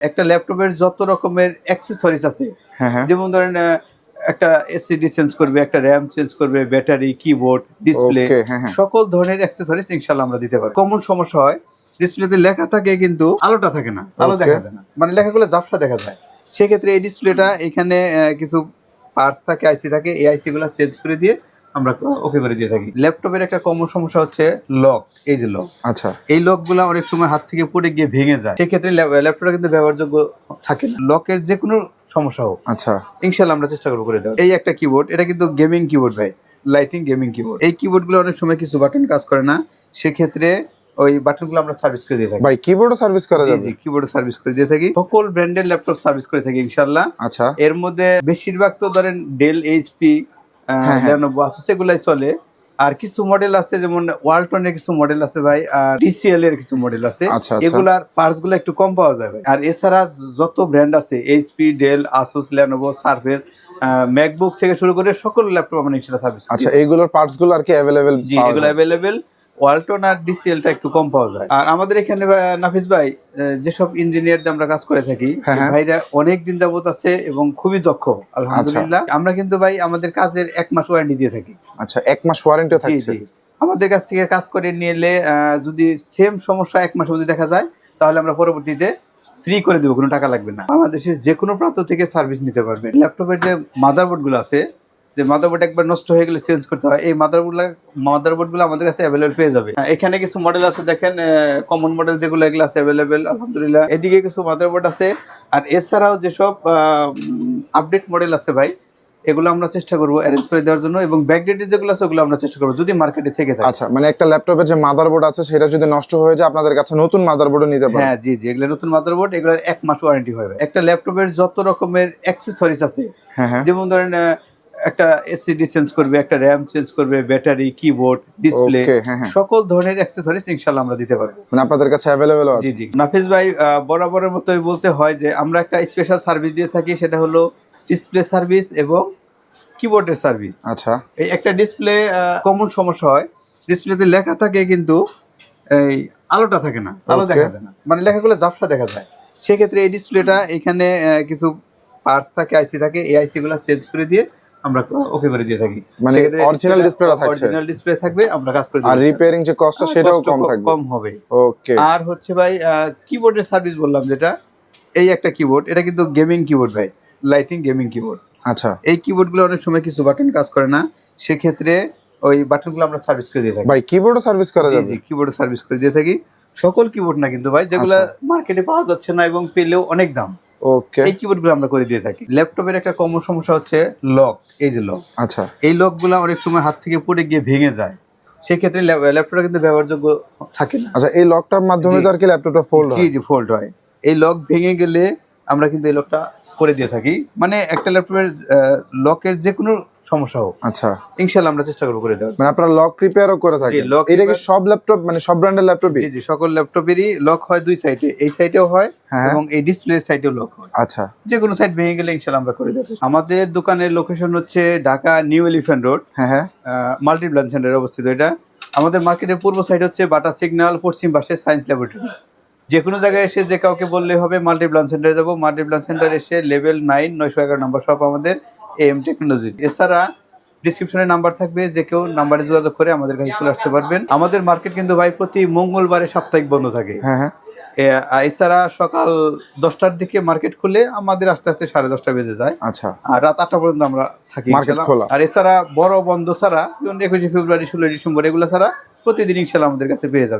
একটা ল্যাপটপের যত রকমের অ্যাক্সেসরিজ আছে হ্যাঁ হ্যাঁ। যেমন ধরেন একটা এসিডি চেঞ্জ করবে একটা র্যাম চেঞ্জ করবে ব্যাটারি কিবোর্ড ডিসপ্লে সকল ধরনের অ্যাক্সেসরিজ ইনশাল্লাহ আমরা দিতে পারি। কমন সমস্যা হয় ডিসপ্লেতে লেখা থাকে কিন্তু আলোটা থাকে না আলো দেখা যায় না। মানে লেখাগুলো ঝাপসা দেখা যায়। সেক্ষেত্রে এই ডিসপ্লেটা এখানে কিছু পার্টস থাকে আইসি থাকে এই আইসি গুলো চেঞ্জ করে দিয়ে আমরা ওকে করে দিয়ে থাকি। ল্যাপটপের একটা কমন সমস্যা হচ্ছে লক এই যে লক আচ্ছা। এই লকগুলো অনেক সময় হাত থেকে পড়ে গিয়ে ভেঙে যায়। সেক্ষেত্রে ল্যাপ- ল্যাপটপটা কিন্তু ব্যবহারযোগ্য থাকে না। লকের যে কোনো সমস্যা হোক আচ্ছা। ইনশাল্লাহ আমরা চেষ্টা করব করে দেওয়ার। এই একটা কিবোর্ড এটা কিন্তু গেমিং কিবোর্ড ভাই। লাইটিং গেমিং কিবোর্ড এই কিবোর্ডগুলো অনেক সময় কিছু বাটন কাজ করে না। সেক্ষেত্রে ওই বাটনগুলো আমরা সার্ভিস করে দিয়ে থাকি। ভাই কিবোর্ডও সার্ভিস করা যাবে। জি কিবোর্ড সার্ভিস করে দিয়ে থাকি। সকল ব্র্যান্ডের ল্যাপটপ সার্ভিস করে থাকি ইনশাল্লাহ আচ্ছা। এর মধ্যে বেশিরভাগ তো ধরেন ডেল এইচপি। লেনোভো আছে সেগুলাই চলে। আর কিছু মডেল আছে যেমন ওয়ালটনের কিছু মডেল আছে ভাই আর ডিসিএল এর কিছু মডেল আছে। আচ্ছা, আচ্ছা। এগুলার পার্টসগুলো একটু কম পাওয়া যায় ভাই। আর এছাড়া যত ব্র্যান্ড আছে HP Dell Asus Lenovo Surface MacBook থেকে শুরু করে সকল ল্যাপটপ আমরা সার্ভিস আচ্ছা এইগুলোর পার্টসগুলো আর কি अवेलेबल জি এগুলো অ্যাভেলেবেল ওয়ালটন আর ডিসিএলটা একটু কম পাওয়া যায়। আর আমাদের এখানে নাফিস ভাই যেসব ইঞ্জিনিয়ার আমরা কাজ করে থাকি হ্যাঁ, হ্যাঁ। ভাইরা অনেক দিন যাবত আছে এবং খুবই দক্ষ আলহামদুলিল্লাহ। আমরা কিন্তু ভাই আমাদের কাজের এক মাস ওয়ারেন্টি দিয়ে থাকি। আচ্ছা এক মাস ওয়ারেন্টিও জি থাকছে। আমাদের কাছ থেকে কাজ করে আহ, যদি সেম সমস্যা এক মাসের মধ্যে দেখা যায় তাহলে আমরা পরবর্তীতে ফ্রি করে দেবো কোনো টাকা লাগবে না। বাংলাদেশের যে কোনো প্রান্ত থেকে সার্ভিস নিতে পারবেন। ল্যাপটপের যে মাদারবোর্ডগুলো আছে যে মাদারবোর্ড একবার নষ্ট হয়ে গেলে চেঞ্জ করতে হয় এই মাদারবোর্ড মাদারবোর্ডগুলো আমাদের কাছে অ্যাভেলেবেল পেয়ে যাবে। এখানে কিছু মডেল আছে দেখেন কমন মডেল যেগুলো এগুলো আছে অ্যাভেলেবেল আলহামদুলিল্লাহ। এদিকে কিছু মাদারবোর্ড আছে আর এছাড়াও যেসব আপডেট মডেল আছে ভাই এগুলো আমরা চেষ্টা করব অ্যারেঞ্জ করে দেওয়ার জন্য এবং ব্যাকডেটেড যেগুলো আছে ওগুলো আমরা চেষ্টা করব যদি মার্কেটে থেকে থাকে আচ্ছা মানে একটা ল্যাপটপের যে মাদারবোর্ড আছে সেটা যদি নষ্ট হয়ে যায় আপনাদের কাছে নতুন মাদারবোর্ডও নিতে পারেন হ্যাঁ জি জি এগুলো নতুন মাদারবোর্ড এগুলোর এক মাস ওয়ারেন্টি হবে। একটা ল্যাপটপের যত রকমের অ্যাক্সেসরিজ আছে হ্যাঁ হ্যাঁ। যেমন ধরেন একটা এসিডি চেঞ্জ করবে একটা র্যাম চেঞ্জ করবে ব্যাটারি কিবোর্ড ডিসপ্লে সকল ধরনের অ্যাক্সেসরিজ ইনশাল্লাহ আমরা দিতে পারব। মানে আপনাদের কাছে জি আছে। জি জি। নাফিস ভাই বরাবরের মতোই বলতে হয় যে আমরা একটা স্পেশাল সার্ভিস দিয়ে থাকি সেটা হলো ডিসপ্লে সার্ভিস এবং কিবোর্ডের সার্ভিস আচ্ছা। এই একটা ডিসপ্লে কমন সমস্যা হয়। ডিসপ্লেতে লেখা থাকে কিন্তু এই আলোটা থাকে না আলো দেখা যায় না। মানে লেখাগুলো ঝাপসা দেখা যায়। সেক্ষেত্রে এই ডিসপ্লেটা এখানে কিছু পার্টস থাকে আইসি থাকে এই আইসি গুলো চেঞ্জ করে দিয়ে আমরা ওকে করে দিয়ে থাকি। মানে original display টা থাকছে। অরিজিনাল ডিসপ্লে থাকবে আমরা কাজ করে আর রিপেয়ারিং যে কস্টটা সেটাও কম থাকবে। কম হবে। ওকে আর হচ্ছে ভাই কিবোর্ডের সার্ভিস বললাম যেটা এই একটা কিবোর্ড এটা কিন্তু গেমিং কিবোর্ড ভাই লাইটিং গেমিং কিবোর্ড আচ্ছা। এই কিবোর্ডগুলো অনেক সময় কিছু বাটন কাজ করে না সেক্ষেত্রে ওই বাটনগুলো আমরা সার্ভিস করে দিয়ে থাকি। ভাই কিবোর্ডও সার্ভিস করা যাবে? জি কিবোর্ড সার্ভিস করে দিয়ে থাকি। সকল কিবোর্ড না কিন্তু ভাই যেগুলো আচ্ছা। মার্কেটে পাওয়া যাচ্ছে না এবং পেলেও অনেক দাম। ওকে এই কিবোর্ডগুলো আমরা করে দিয়ে থাকি। ল্যাপটপের একটা কমন সমস্যা হচ্ছে লক এই যে লক আচ্ছা। এই লকগুলো অনেক সময় হাত থেকে পড়ে গিয়ে ভেঙে যায়। সেক্ষেত্রে ল্যাপ- ল্যাপটপটা কিন্তু ব্যবহারযোগ্য থাকে না। আচ্ছা এই লকটার মাধ্যমে জি। তো আর কি ল্যাপটপটা ফোল্ড জি হয়? জি ফোল্ড হয়। এই লক ভেঙে গেলে আমরা কিন্তু এই লকটা করে দিয়ে থাকি। মানে একটা ল্যাপটপের লকের যে কোনো সমস্যা হোক আচ্ছা। ইনশাল্লাহ আমরা চেষ্টা করব করে দেওয়ার। মানে আপনারা লক রিপেয়ারও করে থাকেন। lock এটা কি সব ল্যাপটপ মানে সব ব্র্যান্ডের ল্যাপটপই? জি জি সকল ল্যাপটপেরই লক হয় দুই সাইডে এই সাইডেও হয় হ্যাঁ। এবং এই ডিসপ্লে সাইডেও লক হয়। আচ্ছা। যে কোনো সাইড ভেঙে গেলে ইনশাল্লাহ আমরা করে দেবো। আমাদের দোকানের লোকেশন হচ্ছে ঢাকা নিউ এলিফ্যান্ট রোড হ্যাঁ হ্যাঁ। মাল্টি ব্রাঞ্চ সেন্টারে অবস্থিত এটা। আমাদের মার্কেটের পূর্ব সাইড হচ্ছে বাটা সিগন্যাল পশ্চিম পাশে সায়েন্স ল্যাবরেটরি যে কোনো জায়গায় এসে যে কাউকে বললে হবে মাল্টি ব্রাঞ্চ সেন্টারে যাব। মাল্টি ব্রাঞ্চ সেন্টার এসে লেভেল নাইন নয়শো এগারো নম্বর সব আমাদের এম টেকনোলজি এছাড়া ডিসক্রিপশনে নাম্বার থাকবে যে কেউ নাম্বারে যোগাযোগ করে আমাদের কাছে চলে আসতে পারবেন। আমাদের মার্কেট কিন্তু ভাই প্রতি মঙ্গলবারে সাপ্তাহিক বন্ধ থাকে। হ্যাঁ হ্যাঁ। এছাড়া সকাল দশটার দিকে মার্কেট খুলে আমাদের আস্তে আস্তে সাড়ে দশটা বেজে যায়। আচ্ছা। আর রাত আটটা পর্যন্ত আমরা থাকি। আর এছাড়া বড় বন্ধ ছাড়া যেমন একুশে ফেব্রুয়ারি ষোলোই ডিসেম্বর এগুলো ছাড়া প্রতিদিন ইনশাল্লাহ আমাদের কাছে পেয়ে যাবে।